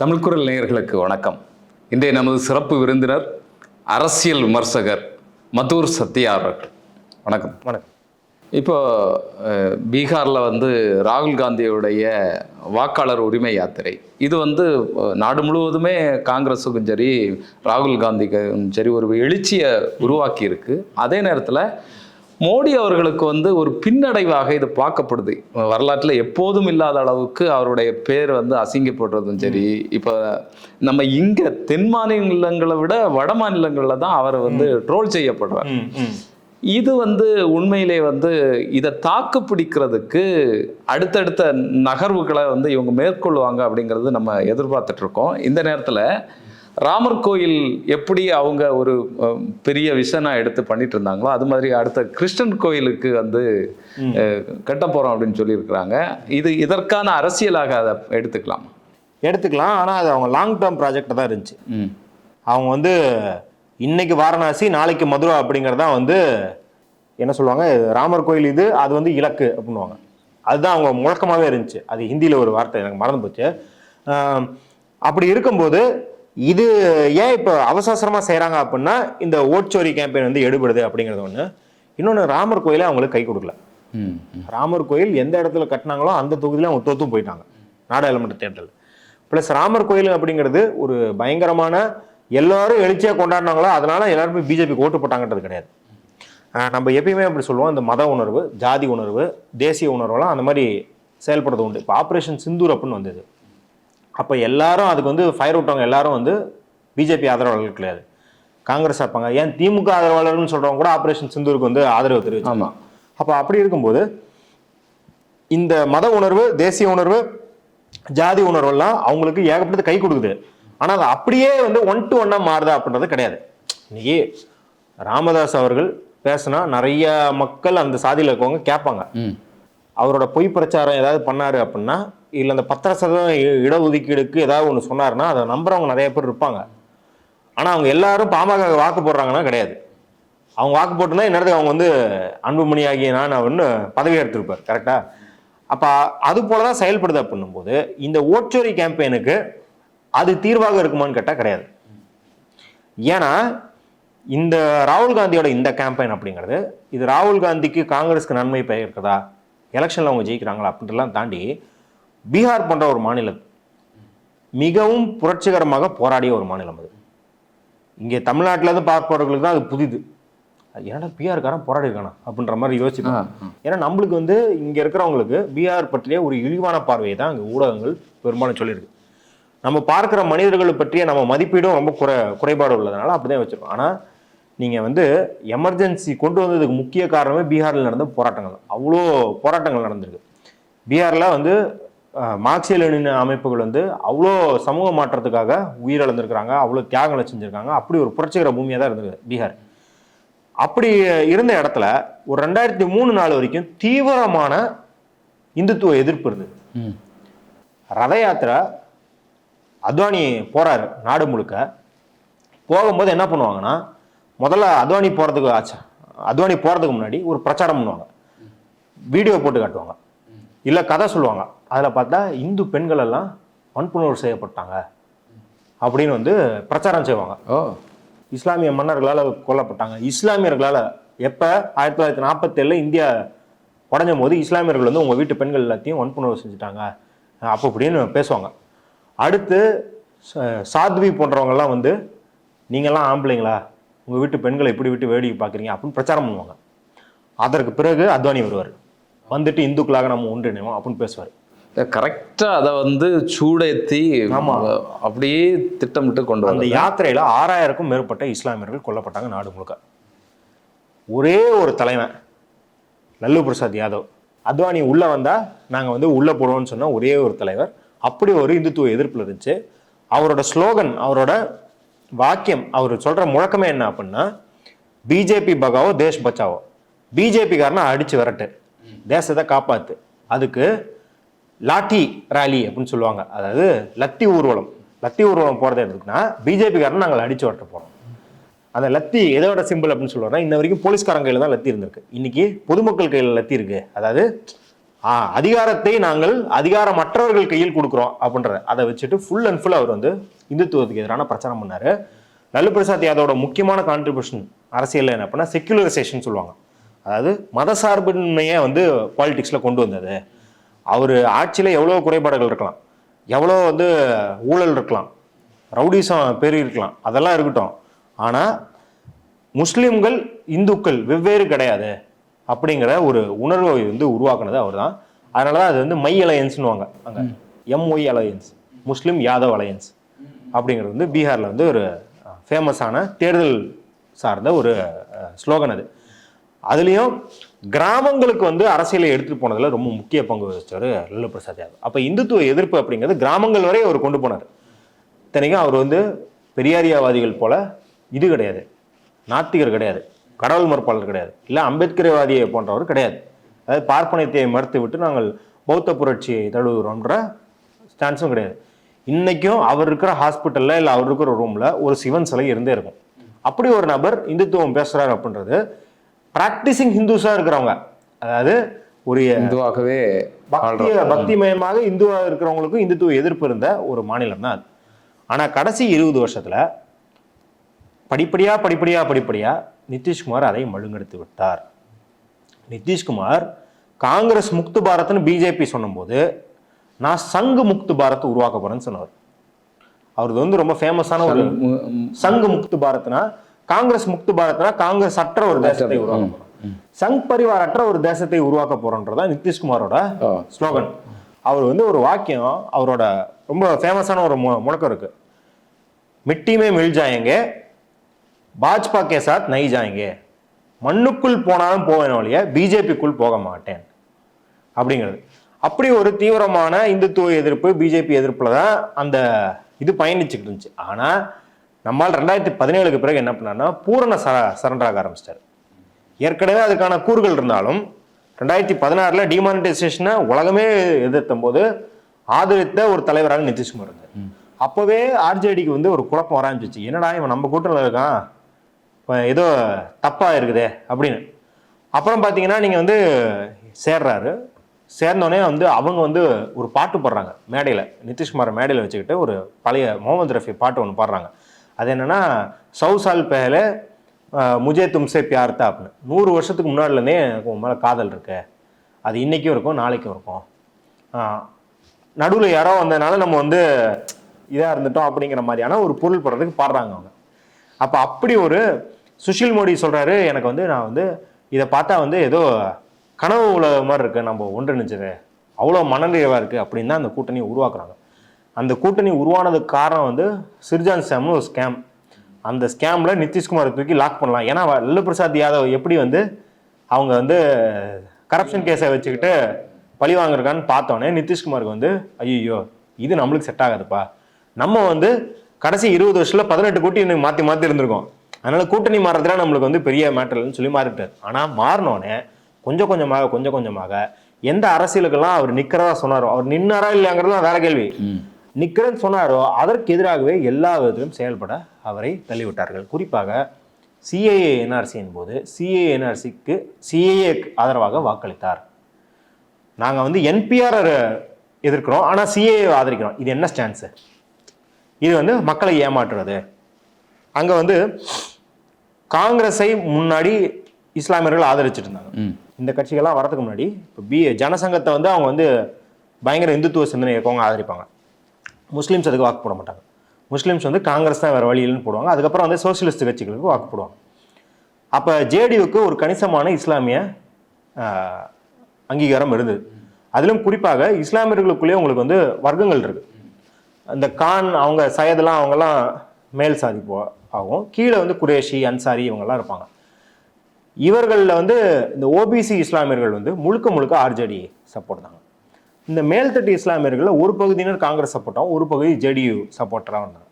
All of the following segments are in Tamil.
தமிழ்குரல் நேயர்களுக்கு வணக்கம். இன்றைய நமது சிறப்பு விருந்தினர் அரசியல் விமர்சகர் மதுர் சத்யா அவர்கள். வணக்கம். வணக்கம். இப்போ பீகார்ல வந்து ராகுல் காந்தியுடைய வாக்காளர் உரிமை யாத்திரை. இது வந்து நாடு முழுவதுமே காங்கிரஸுக்கும் சரி ராகுல் காந்திக்கும் சரி ஒரு எழுச்சியை உருவாக்கி இருக்கு அதே நேரத்தில் மோடி அவர்களுக்கு வந்து ஒரு பின்னடைவாக இது பார்க்கப்படுது. வரலாற்றில் எப்போதும் இல்லாத அளவுக்கு அவருடைய பேர் வந்து அசிங்கப்படுறதும் சரி இப்போ நம்ம இங்கே தென் மாநிலங்களை விட வட மாநிலங்களில் தான் அவர் வந்து ட்ரோல் செய்யப்படுறார். இது வந்து உண்மையிலே வந்து இதை தாக்கு பிடிக்கிறதுக்கு அடுத்தடுத்த நகர்வுகளை வந்து இவங்க மேற்கொள்வாங்க அப்படிங்கிறது நம்ம எதிர்பார்த்துட்டு இருக்கோம். இந்த நேரத்தில் ராமர் கோயில் எப்படி அவங்க ஒரு பெரிய விஷனா எடுத்து பண்ணிட்டு இருந்தாங்களோ அது மாதிரி அடுத்த கிருஷ்ணன் கோயிலுக்கு வந்து கட்ட போறோம் அப்படின்னு சொல்லியிருக்கிறாங்க. இது இதற்கான அரசியலாக அதை எடுத்துக்கலாம். எடுத்துக்கலாம். ஆனால் அது அவங்க லாங் டேர்ம் ப்ராஜெக்ட் தான் இருந்துச்சு. அவங்க வந்து இன்னைக்கு வாரணாசி நாளைக்கு மதுரா அப்படிங்கிறது தான் வந்து என்ன சொல்லுவாங்க ராமர் கோயில் இது அது வந்து இலக்கு அப்படின்னுவாங்க. அதுதான் அவங்க முழக்கமாகவே இருந்துச்சு. அது ஹிந்தியில் ஒரு வார்த்தை எனக்கு மறந்து போச்சு. அப்படி இருக்கும்போது இது ஏன் இப்போ அவசரமாக செய்கிறாங்க அப்படின்னா இந்த ஓட்சோரி கேம்பெயின் வந்து எடுபடுது அப்படிங்கிறது ஒன்று இன்னொன்று ராமர் கோயிலை அவங்களுக்கு கை கொடுக்கல. ராமர் கோயில் எந்த இடத்துல கட்டினாங்களோ அந்த தொகுதியில அவங்க தோத்தும் போயிட்டாங்க நாடாளுமன்ற தேர்தல். ப்ளஸ் ராமர் கோயில் அப்படிங்கிறது ஒரு பயங்கரமான எல்லாரும் எழுச்சியாக கொண்டாடினாங்களோ அதனால எல்லாருமே பிஜேபி ஓட்டு போட்டாங்கன்றது கிடையாது. நம்ம எப்பயுமே அப்படி சொல்லுவோம் இந்த மத உணர்வு ஜாதி உணர்வு தேசிய உணர்வெல்லாம் அந்த மாதிரி செயல்படுறது உண்டு. இப்போ ஆப்ரேஷன் சிந்தூர் அப்படின்னு வந்தது. அப்போ எல்லாரும் அதுக்கு வந்து ஃபயர் விட்டவங்க எல்லாரும் வந்து பிஜேபி ஆதரவாளர்கள் கிடையாது. காங்கிரஸ் இருப்பாங்க ஏன் திமுக ஆதரவாளர்கள்னு சொல்றவங்க கூட ஆப்ரேஷன் சிந்தூருக்கு வந்து ஆதரவு தெரிவிச்சு ஆமா. அப்போ அப்படி இருக்கும்போது இந்த மத உணர்வு தேசிய உணர்வு ஜாதி உணர்வெல்லாம் அவங்களுக்கு ஏகப்பட்டது கை கொடுக்குது. ஆனால் அது அப்படியே வந்து ஒன் டு ஒன்னா மாறுதா அப்படின்றது கிடையாது. இன்னைக்கு ராமதாஸ் அவர்கள் பேசினா நிறைய மக்கள் அந்த சாதியில் இருக்கவங்க கேட்பாங்க. அவரோட பொய் பிரச்சாரம் ஏதாவது பண்ணாரு அப்படின்னா இல்லை அந்த பத்திர சதவீதம் இடஒதுக்கீடுக்கு ஏதாவது ஒன்று சொன்னார்னா அதை நம்புறவங்க நிறைய பேர் இருப்பாங்க. ஆனால் அவங்க எல்லாரும் பாமக வாக்கு போடுறாங்கன்னா கிடையாது. அவங்க வாக்கு போட்டுனா இந்நேரத்துக்கு அவங்க வந்து அன்புமணி ஆகிய நான் அவன்னு பதவி எடுத்திருப்பார் கரெக்டாக அப்போ அது போல தான் செயல்படுது அப்படின்னும்போது இந்த ஓட்சோரி கேம்பெயினுக்கு அது தீர்வாக இருக்குமான்னு கேட்டால் கிடையாது. ஏன்னா இந்த ராகுல் காந்தியோட இந்த கேம்பெயின் அப்படிங்கிறது இது ராகுல் காந்திக்கு காங்கிரஸ்க்கு நன்மை பயக்கிறதா எலெக்ஷனில் அவங்க ஜெயிக்கிறாங்களா அப்படின்றலாம் தாண்டி பீகார் போன்ற ஒரு மாநிலம் மிகவும் புரட்சிகரமாக போராடிய ஒரு மாநிலம் அது. இங்கே தமிழ்நாட்டுல இருந்து பார்ப்பவர்களுக்கு தான் அது புதிது. என்னடா பீகார்காரன் போராடி இருக்கானா அப்படின்ற மாதிரி யோசிப்போம். ஏன்னா நம்மளுக்கு வந்து இங்கே இருக்கிறவங்களுக்கு பீகார் பற்றிய ஒரு இழிவான பார்வையை தான் அங்கே ஊடகங்கள் பெரும்பாலும் சொல்லியிருக்கு. நம்ம பார்க்குற மனிதர்களை பற்றிய நம்ம மதிப்பீடும் ரொம்ப குறை குறைபாடு உள்ளதுனால அப்படிதான் வச்சிருக்கோம் ஆனால் நீங்கள் வந்து எமர்ஜென்சி கொண்டு வந்ததுக்கு முக்கிய காரணமே பீகாரில் நடந்த போராட்டங்கள் தான். அவ்வளோ போராட்டங்கள் நடந்திருக்கு. பீகாரில் வந்து மார்க்சிய லெனின் அமைப்புகள் வந்து அவ்வளோ சமூக மாற்றத்துக்காக உயிரிழந்திருக்கிறாங்க அவ்வளோ தியாகங்களை செஞ்சுருக்காங்க. அப்படி ஒரு புரட்சிகர பூமியாக தான் இருந்தது பீகார். அப்படி இருந்த இடத்துல ஒரு ரெண்டாயிரத்தி மூணு நாள் வரைக்கும் தீவிரமான இந்துத்துவ எதிர்ப்பு இருந்தது. ரத யாத்திரை அத்வானி போறாரு நாடு முழுக்க. போகும்போது என்ன பண்ணுவாங்கன்னா முதல்ல அத்வானி போகிறதுக்கு ஆச்சு அத்வானி போகிறதுக்கு முன்னாடி ஒரு பிரச்சாரம் பண்ணுவாங்க. வீடியோ போட்டு காட்டுவாங்க. இல்லை கதை சொல்லுவாங்க. அதில் பார்த்தா இந்து பெண்கள் எல்லாம் வன்புணர்வு செய்யப்பட்டாங்க அப்படின்னு வந்து பிரச்சாரம் செய்வாங்க. ஓ. இஸ்லாமிய மன்னர்களால் கொல்லப்பட்டாங்க. இஸ்லாமியர்களால் எப்போ ஆயிரத்தி தொள்ளாயிரத்தி நாற்பத்தேழில் இந்தியா உடஞ்சும் போது இஸ்லாமியர்கள் வந்து உங்கள் வீட்டு பெண்கள் எல்லாத்தையும் வன்புணர்வு செஞ்சுட்டாங்க. அப்போ அப்படின்னு பேசுவாங்க. அடுத்து சாத்வி போன்றவங்கெல்லாம் வந்து நீங்கள்லாம் ஆம்பளைங்களா? உங்கள் வீட்டு பெண்களை இப்படி விட்டு வேடிக்கை பார்க்குறீங்க அப்படின்னு பிரச்சாரம் பண்ணுவாங்க. அதற்கு பிறகு அத்வானி வருவார். வந்துட்டு இந்துக்களாக நம்ம ஒன்றிணைவோம் அப்படின்னு பேசுவார். கரெக்டாக அதை வந்து சூடேத்தி ஆமா. அப்படியே திட்டமிட்டு கொண்டு அந்த யாத்திரையில ஆறாயிரக்கும் மேற்பட்ட இஸ்லாமியர்கள் கொல்லப்பட்டாங்க நாடு முழுக்க. ஒரே ஒரு தலைவன் லல்லு பிரசாத் யாதவ். அத்வானி உள்ள வந்தா நாங்க வந்து உள்ள போடுவோம்னு சொன்ன ஒரே ஒரு தலைவர். அப்படி ஒரு இந்துத்துவ எதிர்ப்புல இருந்துச்சு. அவரோட ஸ்லோகன் அவரோட வாக்கியம் அவர் சொல்ற முழக்கமே என்ன அப்படின்னா பிஜேபி பகாவோ தேஷ் பச்சாவோ. பிஜேபி காரனை அடிச்சு விரட்டு. தேசத்தை காப்பாத்து. அதுக்கு லாட்டி ராலி அப்படின்னு சொல்லுவாங்க. அதாவது லத்தி ஊர்வலம். லத்தி ஊர்வலம் போகிறது எதுக்குன்னா பிஜேபிக்காரன் நாங்கள் அடிச்சு வரட்ட போகிறோம் அந்த லத்தி எதோட சிம்பிள் அப்படின்னு சொல்லுவோம்னா இன்ன வரைக்கும் போலீஸ்காரங்க கையில் தான் லத்தி இருந்திருக்கு. இன்னைக்கு பொதுமக்கள் கையில் லத்தி இருக்கு. அதாவது அதிகாரத்தை நாங்கள் அதிகாரமற்றவர்கள் கையில் கொடுக்குறோம் அப்படின்றத அதை வச்சுட்டு ஃபுல் அண்ட் ஃபுல் அவர் வந்து இந்துத்துவத்துக்கு எதிரான பிரச்சாரம் பண்ணாரு. லல்லு பிரசாத் யாதவோட முக்கியமான கான்ட்ரிபியூஷன் அரசியலில் என்ன அப்படின்னா செக்யுலரைசேஷன் சொல்லுவாங்க. அதாவது மதசார்பின்மையை வந்து பாலிடிக்ஸில் கொண்டு வந்தது. அவர் ஆட்சியில் எவ்வளோ குறைபாடுகள் இருக்கலாம் எவ்வளோ வந்து ஊழல் இருக்கலாம் ரவுடிசம் பெருகி இருக்கலாம் அதெல்லாம் இருக்கட்டும். ஆனால் முஸ்லிம்கள் இந்துக்கள் வெவ்வேறு கிடையாது அப்படிங்கிற ஒரு உணர்வை வந்து உருவாக்குனது அவர் தான் அதனால தான் அது வந்து மை அலையன்ஸ்னுவாங்க அங்கே. M Y alliance Muslim Yadav alliance அப்படிங்கிறது வந்து பீகாரில் வந்து ஒரு ஃபேமஸான தேர்தல் சார்ந்த ஒரு ஸ்லோகன் அது. அதுலேயும் கிராமங்களுக்கு வந்து அரசியலை எடுத்துகிட்டு போனதில் ரொம்ப முக்கிய பங்கு வகிச்சார் லல்லு பிரசாத் யாதவ். அப்போ இந்துத்துவ எதிர்ப்பு அப்படிங்கிறது கிராமங்கள் வரை அவர் கொண்டு போனார். இத்தனைக்கும் அவர் வந்து பெரியாரியாவாதிகள் போல இது கிடையாது. நாத்திகர் கிடையாது. கடவுள் மறுப்பாளர் கிடையாது. இல்லை அம்பேத்கர்வாதியை போன்றவர் கிடையாது. அதாவது பார்ப்பனியத்தை மறுத்து விட்டு நாங்கள் பௌத்த புரட்சியை தழுவுகிறோன்ற ஸ்டான்ஸும் கிடையாது. இன்றைக்கும் அவர் இருக்கிற ஹாஸ்பிட்டலில் இல்லை அவர் இருக்கிற ரூமில் ஒரு சிவன் சிலை இருந்தே இருக்கும். அப்படி ஒரு நபர் இந்துத்துவம் பேசுகிறார் அப்படின்றது ப்ராக்டிசிங் ஹிந்துஸாக இருக்கிறவங்க. அதாவது ஒரு இந்துவாகவே பக்திய பக்திமயமாக இந்துவா இருக்கிறவங்களுக்கும் இந்துத்துவ எதிர்ப்பு இருந்த ஒரு மாநிலம் தான் அது. ஆனா கடைசி இருபது வருஷத்துல படிப்படியா படிப்படியா படிப்படியா நிதிஷ்குமார் அதை மழுங்கெடுத்து விட்டார். நிதிஷ்குமார் காங்கிரஸ் முக்து பாரத்னு பிஜேபி சொன்னபோது நான் சங்கு முக்து பாரத் உருவாக்க போறேன்னு சொன்னார் அவரது வந்து ரொம்ப ஃபேமஸான ஒரு சங்கு முக்து பாரத்னா காங்கிரஸ் முக்து பாரத்னா காங்கிரஸ் அற்ற ஒரு தேசத்தை உருவாக்க சங் பரிவார் அற்ற ஒரு தேசத்தை உருவாக்க போறோன்றதா நிதிஷ்குமாரோட. ஸ்லோகன். அவர் வந்து ஒரு வாக்கியம் அவரோட ரொம்ப ஃபேமஸான ஒரு முழக்கம் இருக்கு. மிட்டிமே மில் ஜாயங்கே பாஜ்பா கே சாத் நை ஜாயங்கே. மண்ணுக்குள் போனாலும் போவேன் ஒழிய பிஜேபிக்குள் போக மாட்டேன். அப்படிங்கிறது. அப்படி ஒரு தீவிரமான இந்துத்துவ எதிர்ப்பு பிஜேபி எதிர்ப்புல தான் அந்த இது பயணிச்சுக்கிட்டு இருந்துச்சு. ஆனா நம்மால் ரெண்டாயிரத்தி பதினேழுக்கு பிறகு என்ன பண்ணார்னா பூரண ச சரண்டராக ஆரம்பிச்சிட்டார். ஏற்கனவே அதுக்கான கூறுகள் இருந்தாலும் ரெண்டாயிரத்தி பதினாறுல டிமானிட்டைசேஷனை உலகமே எதிர்த்த போது ஆதரித்த ஒரு தலைவராக நிதிஷ்குமார் இருந்தார். அப்போவே ஆர்ஜேடிக்கு வந்து ஒரு குழப்பம் ஆரம்பிச்சிச்சு. என்னடா இவன் நம்ம கூட்டணியில் இருக்கான்? ஏதோ தப்பா இருக்குதே அப்படின்னு. அப்புறம் பார்த்தீங்கன்னா நீங்கள் வந்து சேர்றாரு. சேர்ந்தோடனே வந்து அவங்க வந்து ஒரு பாட்டு பாடுறாங்க. மேடையில் நிதிஷ்குமார் மேடையில் வச்சுக்கிட்டு ஒரு பழைய முகமது ரஃபி பாட்டு ஒன்று பாடுறாங்க. அது என்னென்னா சௌ சால் பேல முஜே தும்சே பியார் தா அப்படின்னு நூறு வருஷத்துக்கு முன்னாடிலேருந்தே எனக்கு உன் மேலே காதல் இருக்கு. அது இன்றைக்கும் இருக்கும் நாளைக்கும் இருக்கும். நடுவில் யாரோ வந்ததுனால நம்ம வந்து இதாக இருந்துட்டோம் அப்படிங்கிற மாதிரியான ஒரு பொருள் படுறதுக்கு பாடுறாங்க அவங்க. அப்போ அப்படி ஒரு சுஷில் மோடி சொல்கிறாரு எனக்கு வந்து நான் வந்து இதை பார்த்தா வந்து ஏதோ கனவு உலக மாதிரி இருக்குது நம்ம ஒன்றிணைச்சது அவ்வளோ மனநிறைவாக இருக்குது அப்படின்னு தான் அந்த கூட்டணியை உருவாக்குறாங்க. அந்த கூட்டணி உருவானதுக்கு காரணம் வந்து சிர்ஜான் சாம்னு ஒரு ஸ்கேம் அந்த ஸ்கேமில் நிதிஷ்குமாரை தூக்கி லாக் பண்ணலாம். ஏன்னா லல்லு பிரசாத் யாதவ் எப்படி வந்து அவங்க வந்து கரப்ஷன் கேஸை வச்சுக்கிட்டு பழி வாங்குறான்னு பார்த்தோன்னே நிதிஷ்குமாருக்கு வந்து ஐயோ இது நம்மளுக்கு செட் ஆகாதுப்பா. நம்ம வந்து கடைசி இருபது வருஷத்தில் பதினெட்டு கோட்டி இன்னும் மாற்றி மாற்றி இருந்திருக்கோம். அதனால் கூட்டணி மாறுறதுலாம் நம்மளுக்கு வந்து பெரிய மேட்டர்லன்னு சொல்லி மாறிட்டார். ஆனால் மாறினோடனே கொஞ்சம் கொஞ்சமாக கொஞ்சம் கொஞ்சமாக எந்த அரசியலுக்கெல்லாம் அவர் நிற்கிறதா சொன்னாரோ அவர் நின்னாரா இல்லையாங்கிறதுலாம் வேற கேள்வி. ம். நிக்கிறேன்னு சொன்னாரோ அதற்கு எதிராகவே எல்லா விதத்திலும் செயல்பட அவரை தள்ளிவிட்டார்கள். குறிப்பாக சிஏஏ என்ஆர்சியின் போது சிஏஏ என்ஆர்சிக்கு சிஏஏ ஆதரவாக வாக்களித்தார். நாங்க வந்து என்பிஆர் எதிர்க்கிறோம் ஆனா சிஏஏ ஆதரிக்கிறோம். இது என்ன ஸ்டான்ஸு இது வந்து மக்களை ஏமாற்றுறது. அங்க வந்து காங்கிரஸை முன்னாடி இஸ்லாமியர்கள் ஆதரிச்சிட்டு இருந்தாங்க. இந்த கட்சிகள்லாம் வரதுக்கு முன்னாடி இப்போ பி ஜனசங்கத்தை வந்து அவங்க வந்து பயங்கர இந்துத்துவ சிந்தனை இருக்கவங்க ஆதரிப்பாங்க. முஸ்லீம்ஸ் அதுக்கு வாக்கு போட மாட்டாங்க. முஸ்லீம்ஸ் வந்து காங்கிரஸ் தான் வேறு வழி இல்லைன்னு போடுவாங்க. அதுக்கப்புறம் வந்து சோசியலிஸ்ட் கட்சிகளுக்கு வாக்கு போடுவாங்க. அப்போ ஜேடியுக்கு ஒரு கணிசமான இஸ்லாமிய அங்கீகாரம் இருந்தது. அதிலும் குறிப்பாக இஸ்லாமியர்களுக்குள்ளேயே உங்களுக்கு வந்து வர்க்கங்கள் இருக்குது அந்த கான் அவங்க சையதெல்லாம் அவங்கெல்லாம் மேல் சாதி ஆகும். கீழே வந்து குரேஷி அன்சாரி இவங்கெல்லாம் இருப்பாங்க. இவர்களில் வந்து இந்த ஓபிசி இஸ்லாமியர்கள் வந்து முழுக்க முழுக்க ஆர்ஜேடி சப்போர்ட் தாங்க. இந்த மேல்தட்டு இஸ்லாமியர்களில் ஒரு பகுதியினர் காங்கிரஸ் சப்போர்ட்டாகவும் ஒரு பகுதி ஜேடியு சப்போர்ட்டராக இருந்தாங்க.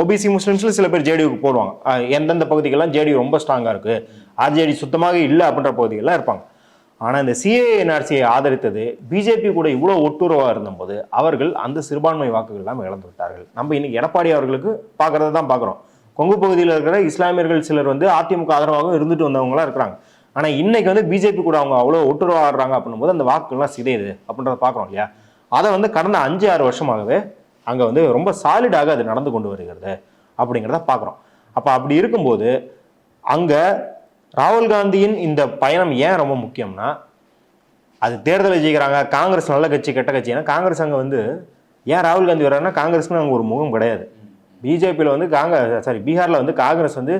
ஓபிசி முஸ்லீம்ஸில் சில பேர் ஜேடியூக்கு போடுவாங்க. எந்தெந்த பகுதிகள்லாம் ஜேடியு ரொம்ப ஸ்ட்ராங்காக இருக்குது ஆர்ஜேடி சுத்தமாக இல்லை அப்படின்ற பகுதிகள்லாம் இருப்பாங்க. ஆனால் இந்த சிஏஎன்ஆர்சியை ஆதரித்தது பிஜேபி கூட இவ்வளோ ஒட்டுறவாக இருந்தபோது அவர்கள் அந்த சிறுபான்மை வாக்குகள் எல்லாம் இழந்து விட்டார்கள். நம்ம இன்னைக்கு எடப்பாடி அவர்களுக்கு பார்க்குறத தான் பார்க்குறோம் கொங்கு பகுதியில் இருக்கிற இஸ்லாமியர்கள் சிலர் வந்து அதிமுக ஆதரவாகவும் இருந்துட்டு வந்தவங்களாம் இருக்கிறாங்க. ஆனால் இன்னைக்கு வந்து பிஜேபி கூட அவங்க அவ்வளோ ஒட்டுறவாடுறாங்க அப்படின்னும் போது அந்த வாக்குகள்லாம் சிதையுது அப்படின்றத பார்க்குறோம் இல்லையா? அதை வந்து கடந்த அஞ்சு ஆறு வருஷமாகவே அங்கே வந்து ரொம்ப சாலிடாக அது நடந்து கொண்டு வருகிறது அப்படிங்கிறத பார்க்குறோம். அப்போ அப்படி இருக்கும்போது அங்கே ராகுல் காந்தியின் இந்த பயணம் ஏன் ரொம்ப முக்கியம்னா அது தேர்தலை ஜெயிக்கிறாங்க காங்கிரஸ் நல்ல கட்சி கெட்ட கட்சி. ஏன்னா காங்கிரஸ் அங்கே வந்து ஏன் ராகுல் காந்தி வர்றாருன்னா காங்கிரஸ்க்கு அங்கே ஒரு முகம் கிடையாது. பிஜேபியில் வந்து காங்கிரஸ் சாரி பீகாரில் வந்து காங்கிரஸ் வந்து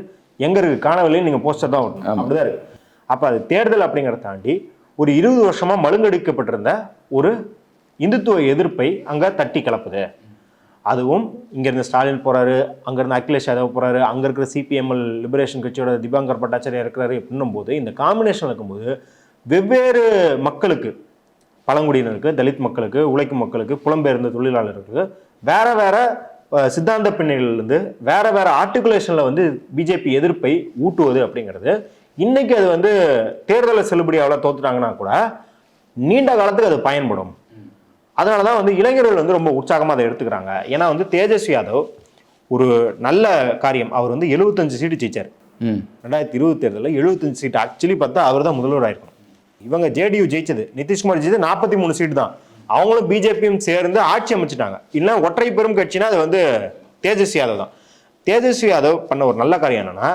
எங்கே இருக்கு? காணவில்லைன்னு நீங்கள் போஸ்டர் தான் ஓட்டணும். அப்படிதான் இருக்கு. அப்போ அது தேர்தல் அப்படிங்கிறத தாண்டி ஒரு இருபது வருஷமாக மழுங்கடிக்கப்பட்டிருந்த ஒரு இந்துத்துவ எதிர்ப்பை அங்கே தட்டி கிளப்புது. அதுவும் இங்கேருந்து ஸ்டாலின் போகிறாரு அங்கேருந்து அகிலேஷ் யாதவ் போகிறாரு அங்கே இருக்கிற சிபிஎம்எல் லிபரேஷன் கட்சியோட திபாங்கர் பட்டாச்சாரியா இருக்கிறாரு அப்படின்னும் போது இந்த காம்பினேஷன் இருக்கும்போது வெவ்வேறு மக்களுக்கு பழங்குடியினருக்கு தலித் மக்களுக்கு உழைக்கும் மக்களுக்கு புலம்பெயர்ந்த தொழிலாளர்களுக்கு வேற வேற சித்தாந்த பின்னணியிலிருந்து வேற வேற ஆர்டிகுலேஷனில் வந்து பிஜேபி எதிர்ப்பை ஊட்டுவது அப்படிங்கிறது இன்னைக்கு அது வந்து தேர்தலை செல்லுபடி அவ்வளோ தோத்துட்டாங்கன்னா கூட நீண்ட காலத்துக்கு அது பயன்படும். அதனால தான் வந்து இளைஞர்கள் வந்து ரொம்ப உற்சாகமாக அதை எடுத்துக்கிறாங்க. ஏன்னா வந்து தேஜஸ்வி யாதவ் ஒரு நல்ல காரியம். அவர் வந்து 75 சீட்டு ஜெயிச்சார். ரெண்டாயிரத்தி இருபது தேர்தலில் 75 சீட் ஆக்சுவலி பார்த்தா அவர் தான் முதல்வர் ஆயிருக்கணும். இவங்க ஜேடியு ஜெயிச்சது. நிதிஷ்குமார் ஜெயிச்சது நாற்பத்தி மூணு சீட்டு தான். அவங்களும் பிஜேபியும் சேர்ந்து ஆட்சி அமைச்சிட்டாங்க. இல்லை ஒற்றை பெரும் கட்சினா அது வந்து தேஜஸ்வி யாதவ் தான். தேஜஸ்வி யாதவ் பண்ண ஒரு நல்ல காரியம் என்னன்னா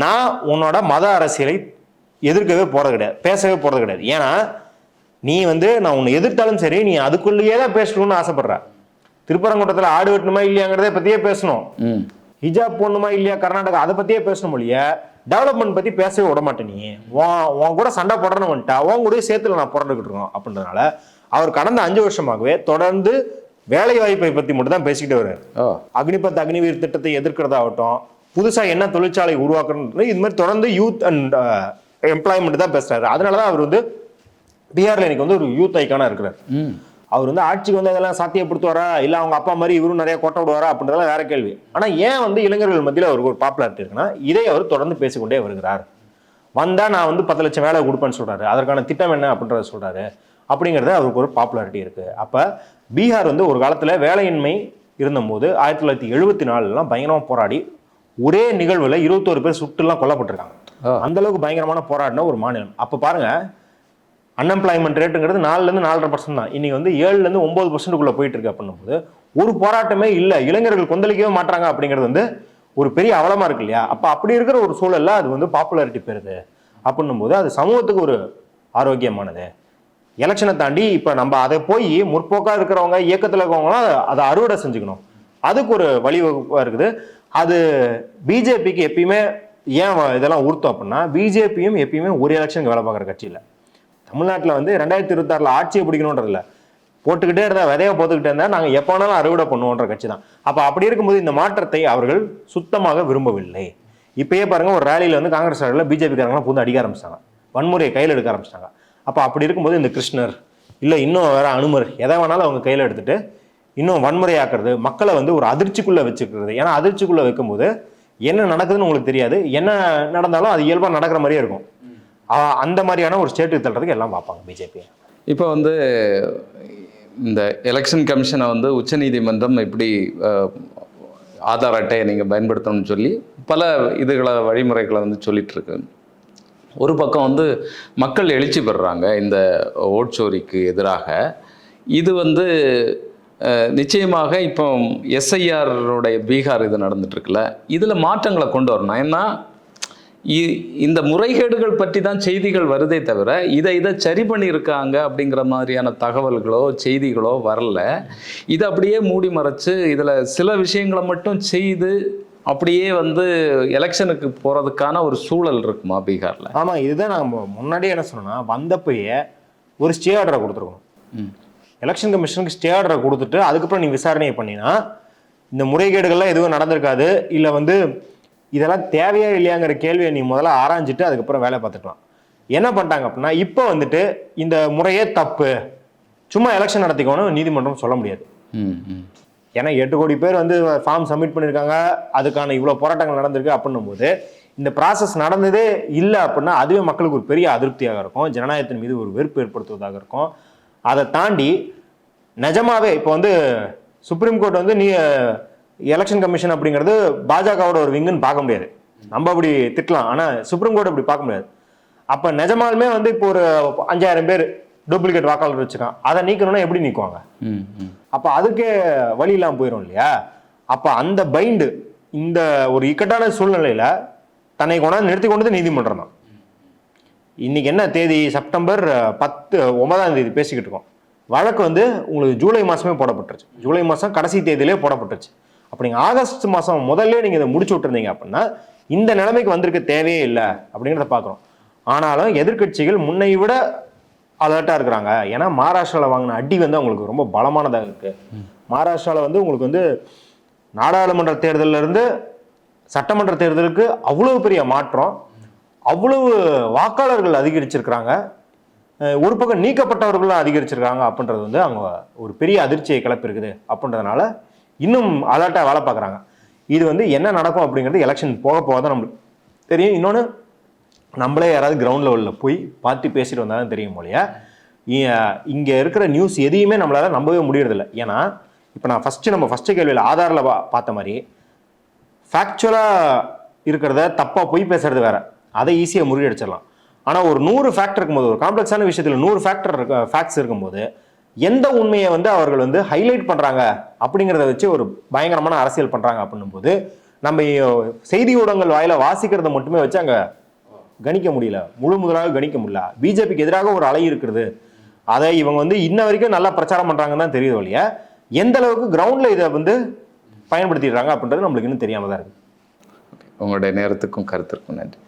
நான் உன்னோட மத அரசியலை எதிர்க்கவே போறது கிடையாது பேசவே போறது கிடையாது. ஏன்னா நீ வந்து நான் உன்னை எதிர்த்தாலும் சரி நீ அதுக்குள்ளேயே தான் பேசணும்னு ஆசைப்படுற. திருப்பரங்குன்றத்தில் ஆடு வெட்டணுமா இல்லையாங்கிறத பத்தியே பேசணும். ஹிஜாப் போடணுமா இல்லையா கர்நாடகா அதை பத்தியே பேசணும் இல்லைய டெவலப்மெண்ட் பத்தி பேசவே விட மாட்டேன் நீ. உன் கூட சண்டை போடுறேன்னு வந்துட்டா உன் கூட சேர்த்துல நான் புறந்துக்கிட்டு இருக்கோம் அப்படின்றதுனால அவர் கடந்த அஞ்சு வருஷமாகவே தொடர்ந்து வேலை வாய்ப்பை பத்தி மட்டும் தான் பேசிக்கிட்டு வர்றாரு அக்னிபத் அக்னிவீர் திட்டத்தை எதிர்க்கிறதாகட்டும் புதுசா என்ன தொழிற்சாலை உருவாக்குறது இது மாதிரி தொடர்ந்து யூத் அண்ட் எம்ப்ளாய்மெண்ட் தான் பேசுறாரு. அதனால தான் அவர் வந்து பீகார்ல இன்னைக்கு வந்து ஒரு யூத் ஐக்கானா இருக்கிறார். அவர் வந்து ஆட்சிக்கு வந்து அதெல்லாம் சாத்தியப்படுத்துவாரா? இல்ல அவங்க அப்பா மாதிரி இவரும் நிறைய கொட்ட விடுவாரா? அப்படின்றதெல்லாம் வேற கேள்வி. ஆனா ஏன் வந்து இளைஞர்கள் மத்தியில் அவருக்கு ஒரு பாப்புலாரிட்டி இருக்குன்னா இதை அவர் தொடர்ந்து பேசிக்கொண்டே வருகிறார். வந்தா நான் வந்து பத்து லட்சம் வேலை கொடுப்பேன்னு சொல்றாரு. அதற்கான திட்டம் என்ன அப்படின்றத சொல்றாரு. அப்படிங்கிறது அவருக்கு ஒரு பாப்புலாரிட்டி இருக்கு. அப்ப பீகார் வந்து ஒரு காலத்துல வேலையின்மை இருந்தபோது ஆயிரத்தி தொள்ளாயிரத்தி எழுபத்தி நாலுலாம் பயங்கரமா போராடி ஒரே நிகழ்வுல இருபத்தோரு பேர் சுட்டுலாம் கொல்லப்பட்டிருக்காங்க. அந்த அளவுக்கு பயங்கரமான போராடின ஒரு மாநிலம். அப்ப பாருங்க அன்எம்ப்ளாய்மெண்ட் ரேட்டுங்கிறது நாலுலேருந்து நாலரை பர்சன்ட் தான். இன்னைக்கு வந்து ஏழுலேருந்து ஒம்பது பர்சன்ட்டுக்குள்ளே போயிட்டு இருக்கு அப்படின்னும்போது ஒரு போராட்டமே இல்லை. இளைஞர்கள் கொந்தளிக்கவே மாட்டாங்க அப்படிங்கிறது வந்து ஒரு பெரிய அவலமா இருக்கு இல்லையா? அப்போ அப்படி இருக்கிற ஒரு சூழல்ல அது வந்து பாப்புலாரிட்டி பெறுது. அப்படின்னும்போது அது சமூகத்துக்கு ஒரு ஆரோக்கியமானது. எலெக்ஷனை தாண்டி இப்போ நம்ம அதை போய் முற்போக்காக இருக்கிறவங்க இயக்கத்தில் இருக்கிறவங்களாம் அதை- அதை அறுவடை செஞ்சுக்கணும். அதுக்கு ஒரு வழிவகுப்பாக இருக்குது. அது பிஜேபிக்கு எப்பயுமே ஏன் இதெல்லாம் உறுத்தம் அப்படின்னா பிஜேபியும் எப்பயுமே ஒரு எலெக்ஷனுக்கு வேலை பார்க்குற கட்சியில். தமிழ்நாட்டில் வந்து ரெண்டாயிரத்தி இருபத்தாறில் ஆட்சியை பிடிக்கணுன்றது இல்லை. போட்டுக்கிட்டே இருந்தால் விதைய போட்டுக்கிட்டே இருந்தால் நாங்கள் எப்போ வேணாலும் அறுவடை பண்ணுவோன்ற கட்சி தான். அப்போ அப்படி இருக்கும்போது இந்த மாற்றத்தை அவர்கள் சுத்தமாக விரும்பவில்லை. இப்பயே பாருங்க ஒரு ரேலியில் வந்து காங்கிரஸ் ரேலியில் பிஜேபிக்காரங்களாம் புது அடிக்க ஆரம்பிச்சிட்டாங்க. வன்முறையை கையில் எடுக்க ஆரம்பிச்சிட்டாங்க. அப்போ அப்படி இருக்கும்போது இந்த கிருஷ்ணர் இல்லை இன்னும் வேறு அனுமர் எதை வேணாலும் அவங்க கையில் எடுத்துகிட்டு இன்னும் வன்முறையாக்குறது மக்களை வந்து ஒரு அதிர்ச்சிக்குள்ளே வச்சுக்கிறது. ஏன்னா அதிர்ச்சிக்குள்ளே வைக்கும்போது என்ன நடக்குதுன்னு உங்களுக்கு தெரியாது. என்ன நடந்தாலும் அது இயல்பாக நடக்கிற மாதிரியே இருக்கும். அந்த மாதிரியான ஒரு ஸ்டேட்டுக்கு தள்ளுறதுக்கு எல்லாம் பார்ப்பாங்க பிஜேபி. இப்போ வந்து இந்த எலெக்ஷன் கமிஷனை வந்து உச்சநீதிமன்றம் இப்படி அஹ், ஆதார் அட்டையை நீங்கள் பயன்படுத்தணும்னு சொல்லி பல இதுகளை வழிமுறைகளை வந்து சொல்லிட்டு இருக்கு. ஒரு பக்கம் வந்து மக்கள் எழுச்சி பெறுறாங்க இந்த ஓட்சோரிக்கு எதிராக. இது வந்து நிச்சயமாக இப்போ எஸ்ஐஆருடைய பீகார் இது நடந்துட்டு இருக்குல்ல இதில் மாற்றங்களை கொண்டு வரணும். ஏன்னா இந்த முறைகேடுகள் பற்றி தான் செய்திகள் வருதே தவிர இதை இதை சரி பண்ணியிருக்காங்க அப்படிங்கிற மாதிரியான தகவல்களோ செய்திகளோ வரல. இதை அப்படியே மூடி மறைச்சு இதில் சில விஷயங்களை மட்டும் செய்து அப்படியே வந்து எலெக்ஷனுக்கு போகிறதுக்கான ஒரு சூழல் இருக்குமா பீகாரில்? ஆமா இதுதான் நம்ம முன்னாடியே என்ன சொன்னோம்னா வந்தப்பயே ஒரு ஸ்டே ஆர்டரை கொடுத்துருக்கணும். ம். எலெக்ஷன் கமிஷனுக்கு ஸ்டே ஆர்டரை கொடுத்துட்டு அதுக்கப்புறம் நீ விசாரணையை பண்ணினா இந்த முறைகேடுகள்லாம் எதுவும் நடந்திருக்காது. இல்லை வந்து இதெல்லாம் தேவையா இல்லையாங்கிற கேள்வியை நீ முதல்ல ஆராய்ஞ்சிட்டு அதுக்கப்புறம் வேலை பார்த்துக்கலாம். என்ன பண்ணிட்டாங்க அப்படின்னா இப்போ வந்துட்டு இந்த முறையே தப்பு. சும்மா எலெக்ஷன் நடத்திக்கணும் நீதிமன்றம் சொல்ல முடியாது. ம் ம். ஏன்னா எட்டு கோடி பேர் வந்து ஃபார்ம் சப்மிட் பண்ணியிருக்காங்க அதுக்கான இவ்வளோ போராட்டங்கள் நடந்திருக்கு அப்படின்னும் போது இந்த ப்ராசஸ் நடந்ததே இல்லை அப்படின்னா அதுவே மக்களுக்கு ஒரு பெரிய அதிருப்தியாக இருக்கும். ஜனநாயகத்தின் மீது ஒரு வெறுப்பு ஏற்படுத்துவதாக இருக்கும். அதை தாண்டி நிஜமாவே இப்போ வந்து சுப்ரீம் கோர்ட் வந்து நீ எலெக்ஷன் கமிஷன் அப்படிங்கிறது பாஜகவோட ஒரு விங்குன்னு பார்க்க முடியாது. நம்ம அப்படி திட்டலாம். ஆனால் சுப்ரீம் கோர்ட் அப்படி பார்க்க முடியாது. அப்ப நிஜமாலுமே வந்து இப்போ ஒரு அஞ்சாயிரம் பேர் டூப்ளிகேட் வாக்காளர் வச்சிருக்கான். அதை நீக்கணும்னா எப்படி நீக்குவாங்க? அப்ப அதுக்கே வழி இல்லாம போயிடும் இல்லையா? அப்ப அந்த பைண்டு இந்த ஒரு இக்கட்டான சூழ்நிலையில தன்னை கொண்டாந்து நிறுத்தி கொண்டது நீதிமன்றம் தான். இன்னைக்கு என்ன தேதி? செப்டம்பர் பத்து ஒன்பதாம் தேதி பேசிக்கிட்டு இருக்கோம். வழக்கு வந்து உங்களுக்கு ஜூலை மாதமே போடப்பட்டுருச்சு. ஜூலை மாதம் கடைசி தேதியிலே போடப்பட்டுருச்சு. அப்போ நீங்கள் ஆகஸ்ட் மாதம் முதல்ல நீங்கள் இதை முடிச்சு விட்டுருந்தீங்க அப்படின்னா இந்த நிலைமைக்கு வந்திருக்க தேவையே இல்லை அப்படிங்கிறத பார்க்குறோம் ஆனாலும் எதிர்க்கட்சிகள் முன்னை விட அலர்ட்டாக இருக்கிறாங்க. ஏன்னா மகாராஷ்டிராவில் வாங்கின அடி வந்து அவங்களுக்கு ரொம்ப பலமானதாக இருக்குது மகாராஷ்டிராவில் வந்து உங்களுக்கு வந்து நாடாளுமன்ற தேர்தலில் இருந்து சட்டமன்ற தேர்தலுக்கு அவ்வளோ பெரிய மாற்றம். அவ்வளவு வாக்காளர்கள் அதிகரிச்சிருக்கிறாங்க. ஒரு பக்கம் நீக்கப்பட்டவர்களும் அதிகரிச்சிருக்காங்க அப்படின்றது வந்து அவங்க ஒரு பெரிய அதிர்ச்சியை கிளப்பிருக்குது அப்படின்றதுனால இன்னும் அலர்ட்டாக வேலை பார்க்குறாங்க. இது வந்து என்ன நடக்கும் அப்படிங்கிறது எலெக்ஷன் போக போக தான் நம்மளுக்கு தெரியும். இன்னொன்று நம்மளே யாராவது கிரவுண்ட் லெவலில் போய் பார்த்து பேசிட்டு வந்தால் தான் தெரியும் போலயா இங்கே இருக்கிற நியூஸ் எதையுமே நம்மளால் நம்பவே முடியறதில்ல. ஏன்னா இப்போ நான் ஃபஸ்ட்டு நம்ம ஃபஸ்ட்டு கேள்வியில் ஆதாரில் பா பார்த்த மாதிரி ஃபேக்சுவலாக இருக்கிறத தப்பாக போய் பேசுறது வேறு. அதை ஈஸியாக முறியடிச்சிடலாம். ஆனால் ஒரு நூறு ஃபேக்டர் இருக்கும்போது ஒரு காம்ப்ளெக்ஸான விஷயத்தில் நூறு ஃபேக்டர் ஃபேக்ட்ஸ் இருக்கும்போது எந்த உண்மையை வந்து அவர்கள் வந்து ஹைலைட் பண்ணுறாங்க அப்படிங்கிறத வச்சு ஒரு பயங்கரமான அரசியல் பண்ணுறாங்க அப்படின்னும் போது நம்ம செய்தி ஊடகங்கள் வாயில வாசிக்கிறத மட்டுமே வச்சு அங்கே கணிக்க முடியல. முழு முதலாக கணிக்க முடியல. பிஜேபிக்கு எதிராக ஒரு அலை இருக்கிறது. அதை இவங்க வந்து இன்ன வரைக்கும் நல்லா பிரச்சாரம் பண்ணுறாங்கன்னு தான் தெரியுது வழியா எந்த அளவுக்கு கிரவுண்டில் இதை வந்து பயன்படுத்திடுறாங்க அப்படின்றது நம்மளுக்கு இன்னும் தெரியாமல் தான் இருக்குது உங்களுடைய நேரத்துக்கும் கருத்திற்கும் நன்றி.